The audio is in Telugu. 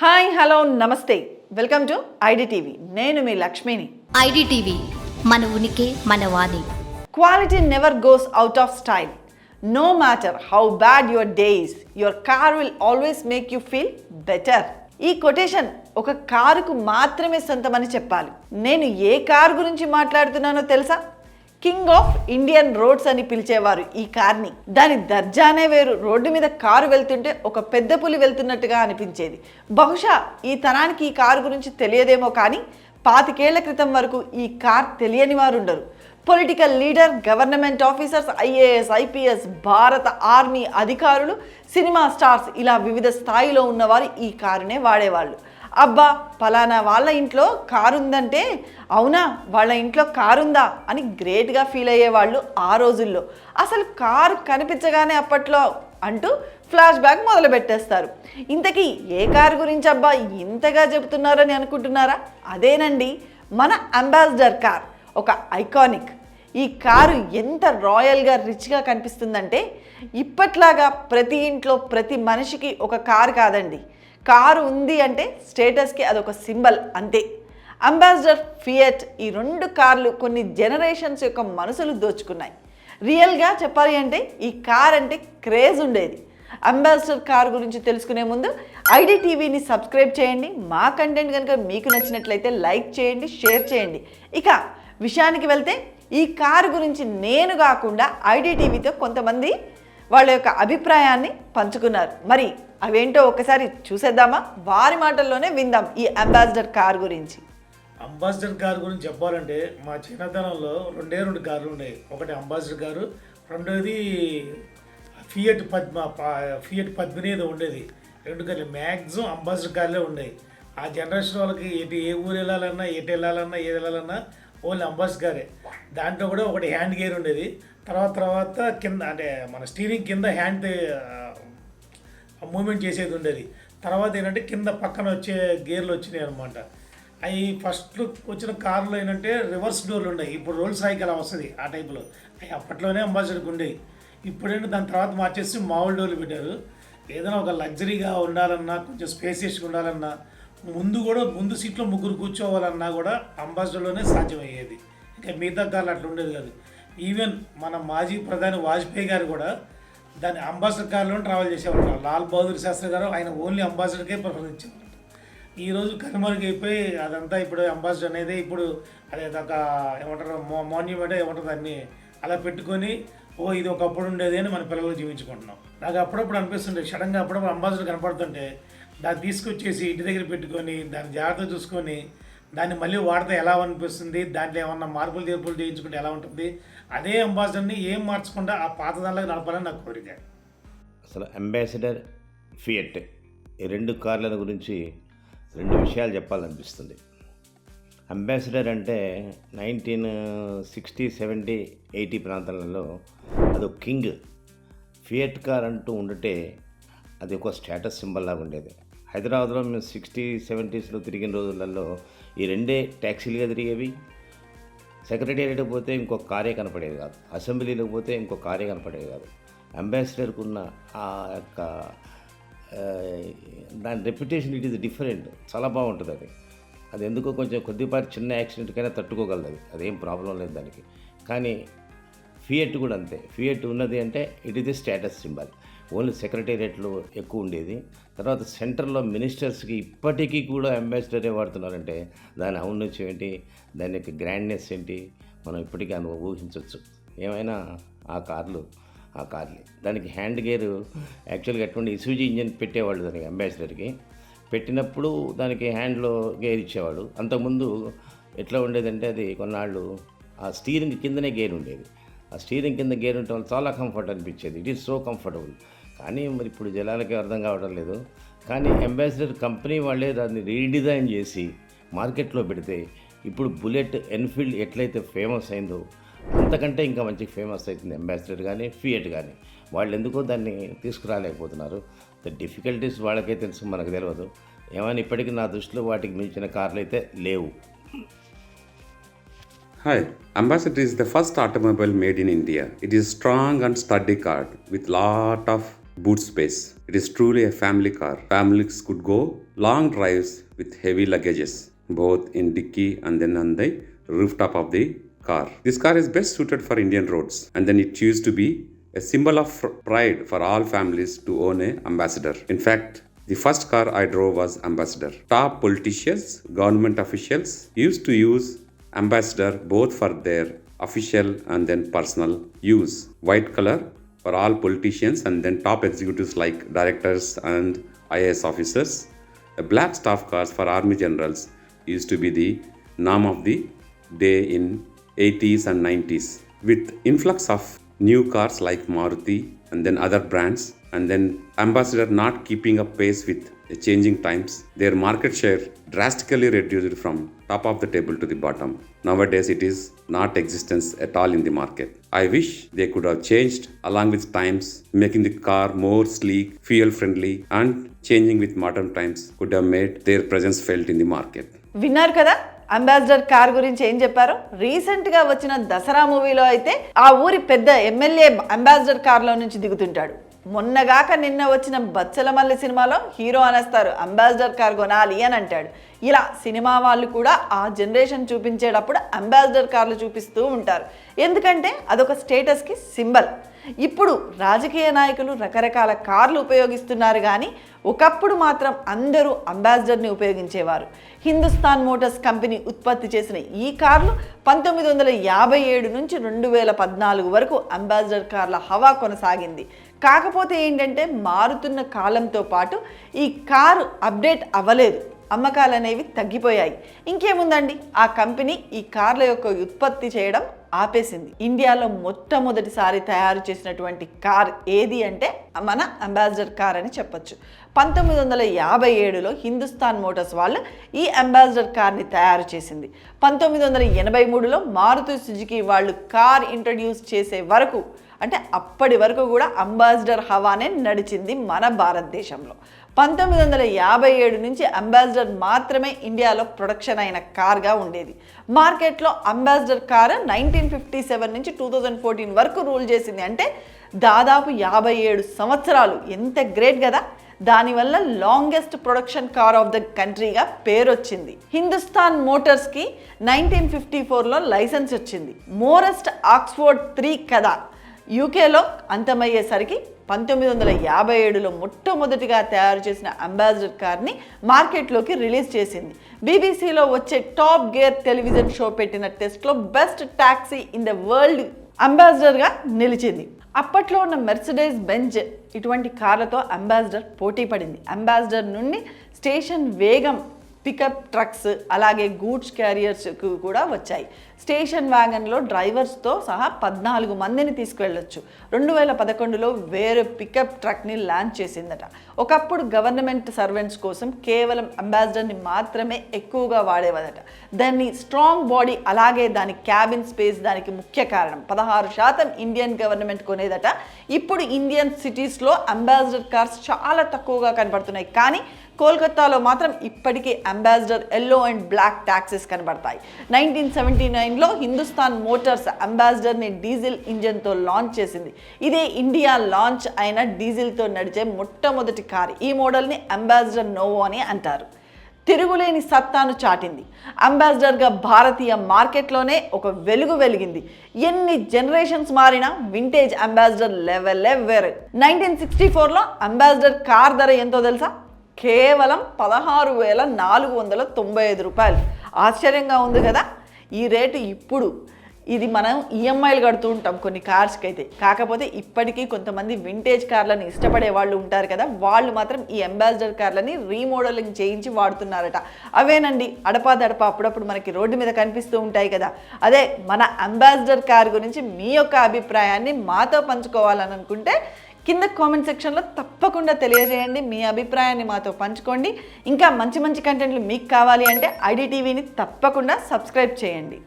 హాయ్ హలో నమస్తే. వెల్కమ్ టు ఐడి టీవీ నేను మీ లక్ష్మిని. ఐడిటీవీ మన ఉనికి మన వాణి. Quality never goes out of style. No matter how bad your days your car will always make you feel better. ఈ కొటేషన్ ఒక కారుకు మాత్రమే సొంతమని చెప్పాలి. నేను ఏ కారు గురించి మాట్లాడుతున్నానో తెలుసా? కింగ్ ఆఫ్ ఇండియన్ రోడ్స్ అని పిలిచేవారు ఈ కార్ని. దాని దర్జానే వేరు. రోడ్డు మీద కారు వెళ్తుంటే ఒక పెద్ద పులి వెళ్తున్నట్టుగా అనిపించేది. బహుశా ఈ తరానికి ఈ కారు గురించి తెలియదేమో కానీ పాతికేళ్ళ క్రితం వరకు ఈ కార్ తెలియని వారు ఉండరు political leader government officers IAS IPS భారత ఆర్మీ అధికారులు సినిమా స్టార్స్ ఇలా వివిధ స్థాయిలో ఉన్నవారు ఈ కారునే వాడేవాళ్ళు. అబ్బా పలానా వాళ్ళ ఇంట్లో కారు ఉందంటే అవునా వాళ్ళ ఇంట్లో కారు ఉందా అని గ్రేట్గా ఫీల్ అయ్యేవాళ్ళు ఆ రోజుల్లో. అసలు కారు కనిపించగానే అప్పట్లో అంటూ ఫ్లాష్ బ్యాక్ మొదలు పెట్టేస్తారు ఇంతకీ ఏ కారు గురించి అబ్బా ఇంతగా చెబుతున్నారని అనుకుంటున్నారా? అదేనండి మన అంబాసిడర్ కార్ ఒక ఐకానిక్. ఈ కారు ఎంత రాయల్గా రిచ్గా కనిపిస్తుందంటే ఇప్పట్లాగా ప్రతి ఇంట్లో ప్రతి మనిషికి ఒక కారు కాదండి. కారు ఉంది అంటే స్టేటస్కి అదొక సింబల్ అంతే. అంబాసిడర్ ఫియట్ ఈ రెండు కార్లు కొన్ని జనరేషన్స్ యొక్క మనసులు దోచుకున్నాయి. రియల్గా చెప్పాలి అంటే ఈ కార్ అంటే క్రేజ్ ఉండేది. అంబాసిడర్ కార్ గురించి తెలుసుకునే ముందు ఐడి టీవీని సబ్స్క్రైబ్ చేయండి. మా కంటెంట్ కనుక మీకు నచ్చినట్లయితే లైక్ చేయండి షేర్ చేయండి. ఇక విషయానికి వెళ్తే ఈ కారు గురించి నేను కాకుండా ఐడి టీవీతో కొంతమంది వాళ్ళ యొక్క అభిప్రాయాన్ని పంచుకున్నారు. మరి అవేంటో ఒకసారి చూసేద్దామా? వారి మాటల్లోనే విందాం ఈ అంబాసిడర్ కార్ గురించి. అంబాసిడర్ కారు గురించి చెప్పాలంటే మా చిన్నతనంలో రెండే రెండు కార్లు ఉన్నాయి. ఒకటి అంబాసిడర్ కారు రెండోది ఫియట్ పద్మ ఫియట్ పద్మిని ఏదో ఉండేది. రెండు కార్లు మ్యాక్సిమం అంబాసిడర్ కార్లే ఉన్నాయి. ఆ జనరేషన్ వాళ్ళకి ఎటు ఏ ఊరు వెళ్ళాలన్నా ఎటు వెళ్ళాలన్నా ఏది వెళ్ళాలన్నా ఓన్లీ అంబాసిడర్ గారే దాంట్లో కూడా ఒకటి హ్యాండ్ గేర్ ఉండేది. తర్వాత తర్వాత కింద అంటే మన స్టీరింగ్ కింద హ్యాండ్ మూమెంట్ చేసేది ఉండేది. తర్వాత ఏంటంటే కింద పక్కన వచ్చే గేర్లు వచ్చినాయి అనమాట అవి ఫస్ట్ వచ్చిన కార్లు ఏంటంటే రివర్స్ డోర్లు ఉన్నాయి ఇప్పుడు రోల్స్ రాయికి అలా వస్తుంది ఆ టైప్లో. అవి అప్పట్లోనే అంబాసిడర్కి ఉండేవి ఇప్పుడేంటి దాని తర్వాత మార్చేసి మామూలు డోర్లు పెట్టారు. ఏదైనా ఒక లగ్జరీగా ఉండాలన్నా కొంచెం స్పేసియస్గా ఉండాలన్నా ముందు కూడా ముందు సీట్లో ముగ్గురు కూర్చోవాలన్నా కూడా అంబాసిడర్లోనే సాధ్యమయ్యేది. ఇంకా మిగతా కార్లు అట్లా ఉండేది కాదు. ఈవెన్ మన మాజీ ప్రధాని వాజ్పేయి గారు కూడా దాని అంబాసిడర్ కార్లో ట్రావెల్ చేసేవారు లాల్ బహదూర్ శాస్త్రి గారు ఆయన ఓన్లీ అంబాసిడర్కే ప్రిఫరెన్స్ ఇచ్చేవారు ఈ రోజు కనుమరుగైపోయి అదంతా ఇప్పుడు అంబాసిడర్ అనేది ఇప్పుడు అదే ఒక ఏమంటారు మాన్యుమెంట్ ఏమంటారు దాన్ని అలా పెట్టుకొని ఓ ఇది ఒకప్పుడు ఉండేది అని మన పిల్లలు జీవించుకుంటున్నాం. నాకు అప్పుడప్పుడు అనిపిస్తుండే సడన్గా అప్పుడప్పుడు అంబాసిడర్ కనపడుతుంటే దాన్ని తీసుకొచ్చేసి ఇంటి దగ్గర పెట్టుకొని దాన్ని జాగ్రత్త చూసుకొని దాన్ని మళ్ళీ వాడితే ఎలా అనిపిస్తుంది? దాంట్లో ఏమన్నా మార్పులు తీర్పులు చేయించుకుంటే ఎలా ఉంటుంది? అదే అంబాసిడర్ని ఏం మార్చకుండా ఆ పాత దానిలోకి నడపాలని నాకు కోరిక. అసలు అంబాసిడర్ ఫియట్ ఈ రెండు కార్ల గురించి రెండు విషయాలు చెప్పాలనిపిస్తుంది. అంబాసిడర్ అంటే నైన్టీన్ సిక్స్టీ సెవెంటీ ఎయిటీ ప్రాంతాలలో అదొక కింగ్ ఫియట్ కార్ అంటూ ఉండటే అది ఒక స్టేటస్ సింబల్ లాగా ఉండేది. హైదరాబాద్లో మేము సిక్స్టీ సెవెంటీస్లో తిరిగిన రోజులలో ఈ రెండే ట్యాక్సీలుగా తిరిగేవి. సెక్రటేరియట్ పోతే ఇంకొక కారే కనపడేది కాదు. అసెంబ్లీలోకి పోతే ఇంకొక కారే కనపడేది కాదు. అంబాసిడర్కి ఉన్న ఆ యొక్క దాని రెప్యుటేషన్ ఇట్ ఈస్ డిఫరెంట్. చాలా బాగుంటుంది అది. అది ఎందుకో కొంచెం కొద్దిపాటి చిన్న యాక్సిడెంట్కైనా తట్టుకోగలదు అది అదేం ప్రాబ్లం లేదు దానికి. కానీ ఫియట్ కూడా అంతే. ఫియట్ ఉన్నది అంటే it is the status symbol. Only సెక్రటేరియట్లో ఎక్కువ ఉండేది. తర్వాత సెంటర్లో మినిస్టర్స్కి ఇప్పటికీ కూడా అంబాసిడరే వాడుతున్నారంటే దాని ఔన్నత్యం ఏంటి దాని యొక్క గ్రాండ్నెస్ ఏంటి మనం ఇప్పటికీ అను ఊహించవచ్చు ఏమైనా ఆ కార్లు ఆ కార్లే. దానికి హ్యాండ్ గేర్ యాక్చువల్గా అటువంటి ఇసూజీ ఇంజన్ పెట్టేవాళ్ళు దానికి అంబాసిడర్కి. పెట్టినప్పుడు దానికి హ్యాండ్లో గేర్ ఇచ్చేవాడు అంతకుముందు ఎట్లా ఉండేదంటే అది కొన్నాళ్ళు ఆ స్టీరింగ్ కిందనే గేర్ ఉండేది. ఆ స్టీరింగ్ కింద గేర్ ఉండటం వల్ల చాలా కంఫర్ట్ అనిపించేది. It is so comfortable. కానీ మరి ఇప్పుడు జనాలకి అర్థం కావడం లేదు. కానీ అంబాసిడర్ కంపెనీ వాళ్ళే దాన్ని రీడిజైన్ చేసి మార్కెట్లో పెడితే ఇప్పుడు బుల్లెట్ ఎన్ఫీల్డ్ ఎట్లయితే ఫేమస్ అయిందో అంతకంటే ఇంకా మంచి ఫేమస్ అవుతుంది అంబాసిడర్ కానీ ఫియట్ కానీ. వాళ్ళు ఎందుకో దాన్ని తీసుకురాలేకపోతున్నారు. ద డిఫికల్టీస్ వాళ్ళకే తెలుసు మనకు తెలియదు ఏమైనా ఇప్పటికీ నా దృష్టిలో వాటికి మించిన కార్లు అయితే లేవు. Hi, Ambassador is the first automobile made in India. It is strong and sturdy car with lot of boot space. It is truly a family car. Families could go long drives with heavy luggages, both in dicky and then on the rooftop of the car. This car is best suited for Indian roads, and then it used to be a symbol of pride for all families to own a ambassador. In fact, the first car I drove was Ambassador. Top politicians, government officials used to use Ambassador both for their official and then personal use. White color for all politicians and then top executives like directors and IAS officers. A black staff cars for army generals used to be the norm of the day in 80s and 90s. With influx of new cars like Maruti and then other brands and then Ambassador not keeping up pace with the changing times, their market share drastically reduced from top of the table to the bottom. Nowadays, it is not existence at all in the market. I wish they could have changed along with times, making the car more sleek, fuel friendly, and changing with modern times could have made their presence felt in the market. విన్నారు కదా అంబాసిడర్ కార్ గురించి ఏం చెప్పారు రీసెంట్గా వచ్చిన దసరా మూవీలో అయితే ఆ ఊరి పెద్ద ఎమ్మెల్యే అంబాసిడర్ కార్లో నుంచి దిగుతుంటాడు మొన్నగాక నిన్న వచ్చిన బచ్చలమల్లి సినిమాలో హీరో అనేస్తారు అంబాసిడర్ కార్ కొనాలి అని అంటాడు. ఇలా సినిమా వాళ్ళు కూడా ఆ జనరేషన్ చూపించేటప్పుడు అంబాసిడర్ కార్లు చూపిస్తూ ఉంటారు. ఎందుకంటే అదొక స్టేటస్కి సింబల్. ఇప్పుడు రాజకీయ నాయకులు రకరకాల కార్లు ఉపయోగిస్తున్నారు కానీ ఒకప్పుడు మాత్రం అందరూ అంబాసిడర్ని ఉపయోగించేవారు. హిందుస్థాన్ మోటార్స్ కంపెనీ ఉత్పత్తి చేసిన ఈ కార్లు పంతొమ్మిది వందల యాభై ఏడు నుంచి రెండు వేల పద్నాలుగు వరకు అంబాసిడర్ కార్ల హవా కొనసాగింది. కాకపోతే ఏంటంటే మారుతున్న కాలంతో పాటు ఈ కారు అప్డేట్ అవ్వలేదు. అమ్మకాలు అనేవి తగ్గిపోయాయి. ఇంకేముందండి? ఆ కంపెనీ ఈ కార్ల యొక్క ఉత్పత్తి చేయడం ఆపేసింది. ఇండియాలో మొట్టమొదటిసారి తయారు చేసినటువంటి కార్ ఏది అంటే మన అంబాసిడర్ కార్ అని చెప్పొచ్చు. పంతొమ్మిది వందల యాభై ఏడులో హిందుస్థాన్ మోటార్స్ వాళ్ళు ఈ అంబాసిడర్ కార్ని తయారు చేసింది. పంతొమ్మిది వందల ఎనభై మూడులో మారుతి సుజుకి వాళ్ళు కార్ ఇంట్రడ్యూస్ చేసే వరకు అంటే అప్పటి వరకు కూడా అంబాసిడర్ హవానే నడిచింది మన భారతదేశంలో. పంతొమ్మిది వందల యాభై ఏడు నుంచి అంబాసిడర్ మాత్రమే ఇండియాలో ప్రొడక్షన్ అయిన కార్గా ఉండేది. మార్కెట్లో ambassador car nineteen fifty seven నుంచి టూ థౌజండ్ ఫోర్టీన్ వరకు రూల్ చేసింది. అంటే దాదాపు యాభై ఏడు సంవత్సరాలు. ఎంత గ్రేట్ కదా! దానివల్ల longest production car of the కంట్రీగా పేరు వచ్చింది హిందుస్థాన్ మోటార్స్కి నైన్టీన్ ఫిఫ్టీ ఫోర్లో లైసెన్స్ వచ్చింది. మోరెస్ట్ ఆక్స్ఫోర్డ్ త్రీ కదా! యూకేలో అంతమయ్యేసరికి పంతొమ్మిది వందల యాభై ఏడులో మొట్టమొదటిగా తయారు చేసిన అంబాసిడర్ కార్ని మార్కెట్లోకి రిలీజ్ చేసింది. బీబీసీలో వచ్చే టాప్ గేర్ టెలివిజన్ షో పెట్టిన టెస్ట్లో best taxi in the world అంబాసిడర్గా నిలిచింది. అప్పట్లో ఉన్న మెర్సిడైజ్ బెంజ్ ఇటువంటి కార్లతో అంబాసిడర్ పోటీ పడింది. అంబాసిడర్ నుండి స్టేషన్ వేగం పికప్ ట్రక్స్ అలాగే గూడ్స్ క్యారియర్స్కు కూడా వచ్చాయి. స్టేషన్ వ్యాగన్లో డ్రైవర్స్తో సహా పద్నాలుగు మందిని తీసుకువెళ్ళొచ్చు రెండు వేల పదకొండులో వేరే పికప్ ట్రక్ని లాంచ్ చేసిందట. ఒకప్పుడు గవర్నమెంట్ సర్వెంట్స్ కోసం కేవలం అంబాసిడర్ని మాత్రమే ఎక్కువగా వాడేవదట దాన్ని స్ట్రాంగ్ బాడీ అలాగే దాని క్యాబిన్ స్పేస్ దానికి ముఖ్య కారణం. పదహారు శాతం ఇండియన్ గవర్నమెంట్ కొనేదట. ఇప్పుడు ఇండియన్ సిటీస్లో అంబాసిడర్ కార్స్ చాలా తక్కువగా కనబడుతున్నాయి. కానీ కోల్కతాలో మాత్రం ఇప్పటికీ ambassador yellow and black taxis కనబడతాయి. నైన్టీన్ సెవెంటీ నైన్లో హిందుస్థాన్ మోటార్స్ అంబాసిడర్ని డీజిల్ ఇంజన్తో లాంచ్ చేసింది. ఇదే ఇండియా లాంచ్ అయిన డీజిల్తో నడిచే మొట్టమొదటి కార్. ఈ మోడల్ని అంబాసిడర్ నోవో అని అంటారు. తిరుగులేని సత్తాను చాటింది. అంబాసిడర్గా భారతీయ మార్కెట్లోనే ఒక వెలుగు వెలిగింది. ఎన్ని జనరేషన్స్ మారినా వింటేజ్ అంబాసిడర్ లెవెల్ వేరే నైన్టీన్ సిక్స్టీ ఫోర్లో అంబాసిడర్ కార్ ధర ఎంతో తెలుసా? కేవలం పదహారు వేల నాలుగు వందల తొంభై ఐదు రూపాయలు. ఆశ్చర్యంగా ఉంది కదా? ఈ రేటు ఇప్పుడు. ఇది మనం ఈఎంఐలు కడుతూ ఉంటాం కొన్ని కార్స్కి అయితే కాకపోతే ఇప్పటికీ కొంతమంది వింటేజ్ కార్లను ఇష్టపడే వాళ్ళు ఉంటారు కదా? వాళ్ళు మాత్రం ఈ అంబాసిడర్ కార్లని రీమోడలింగ్ చేయించి వాడుతున్నారట. అవేనండి? అడపాదడప అప్పుడప్పుడు మనకి రోడ్డు మీద కనిపిస్తూ ఉంటాయి కదా? అదే మన అంబాసిడర్ కార్ గురించి మీ యొక్క అభిప్రాయాన్ని మాతో పంచుకోవాలని అనుకుంటే కింద కామెంట్ సెక్షన్లో తప్పకుండా తెలియజేయండి. మీ అభిప్రాయాన్ని మాతో పంచుకోండి. ఇంకా మంచి మంచి కంటెంట్లు మీకు కావాలి అంటే ఐడి టీవీని తప్పకుండా సబ్స్క్రైబ్ చేయండి.